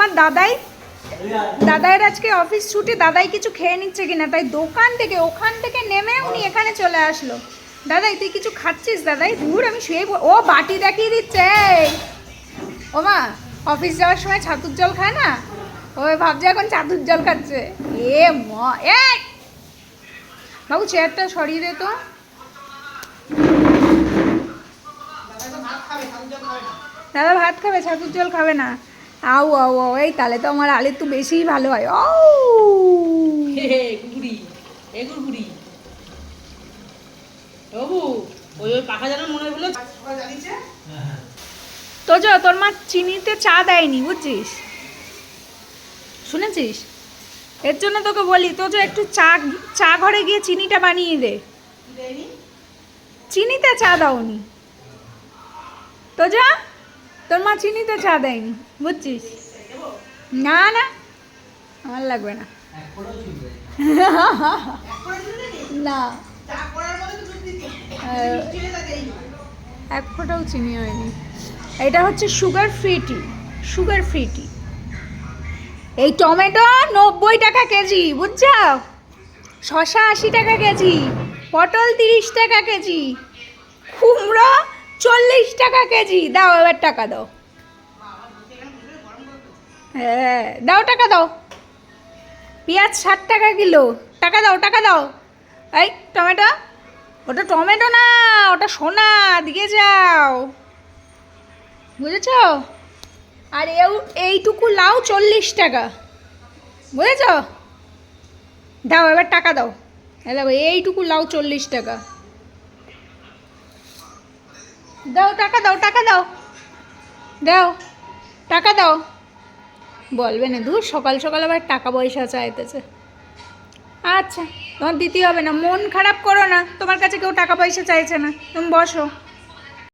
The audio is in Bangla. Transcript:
আমার দাদাই, দাদাইয়ের আজকে অফিস ছুটি, দাদাই কিছু খেয়ে নিচ্ছে কিনা, তাই দোকান থেকে, ওখান থেকে নেমে উনি এখানে চলে আসলো। দাদাই, তুই কিছু খাচ্ছিস? দাদাই দূর আমি শুয়ে ও বাটি দেখিয়ে দিচ্ছে। ও মা অফিস যাওয়ার সময় ছাতুর জল খায় না? ওই ভাবছে এখন ছাতুর জল খাচ্ছে। এ ম বাবু, চেয়ারটা সরিয়ে দে তো। দাদা ভাত খাবে, ছাতুর জল খাবে না। আউ আউ আউ এই তাহলে তো আমার আলের তো বেশিই ভালো হয়। ও হে হে, এ গুড়গুড়ি বাবু ওই ওই পাখা যেন মনে হলো। তো যা তোর মা চিনিতে চা দেয়নি বুঝছিস? শুনেছিস? এর জন্য তোকে বলি তো যে একটু চা চা ঘরে গিয়ে চিনিটা বানিয়ে দে। চিনিতে চা দাওনি। তো যা তোর মা চিনিতে চা দেয়নি, বুঝছিস? না না, আমার লাগবে না। না। এক ফোঁটাও চিনি হয়নি। এটা হচ্ছে sugar free tea, sugar free tea. এই টমেটো নব্বই টাকা কেজি বুঝছ শশা আশি টাকা কেজি, পটল তিরিশ টাকা কেজি, কুমড়ো চল্লিশ টাকা কেজি। দাও, এবার টাকা দাও। হ্যাঁ দাও টাকা দাও। পেঁয়াজ ষাট টাকা কিলো। টাকা দাও টাকা দাও। এই, টমেটো? ওটা টমেটো না, ওটা সোনা, দিয়ে যাও। বুঝেছ? আর এও, এইটুকু লাউ চল্লিশ টাকা। বুঝেছ? দাও, এবার টাকা দাও। এই দেখো, এইটুকু লাউ চল্লিশ টাকা। দাও টাকা দাও টাকা দাও। দাও, টাকা দাও। বলবে না দু সকাল সকাল আবার টাকা পয়সা চাইতেছে। আচ্ছা তোমার দিতে হবে না। মন খারাপ করো না, তোমার কাছে কেউ টাকা পয়সা চাইছে না। তুমি বসো।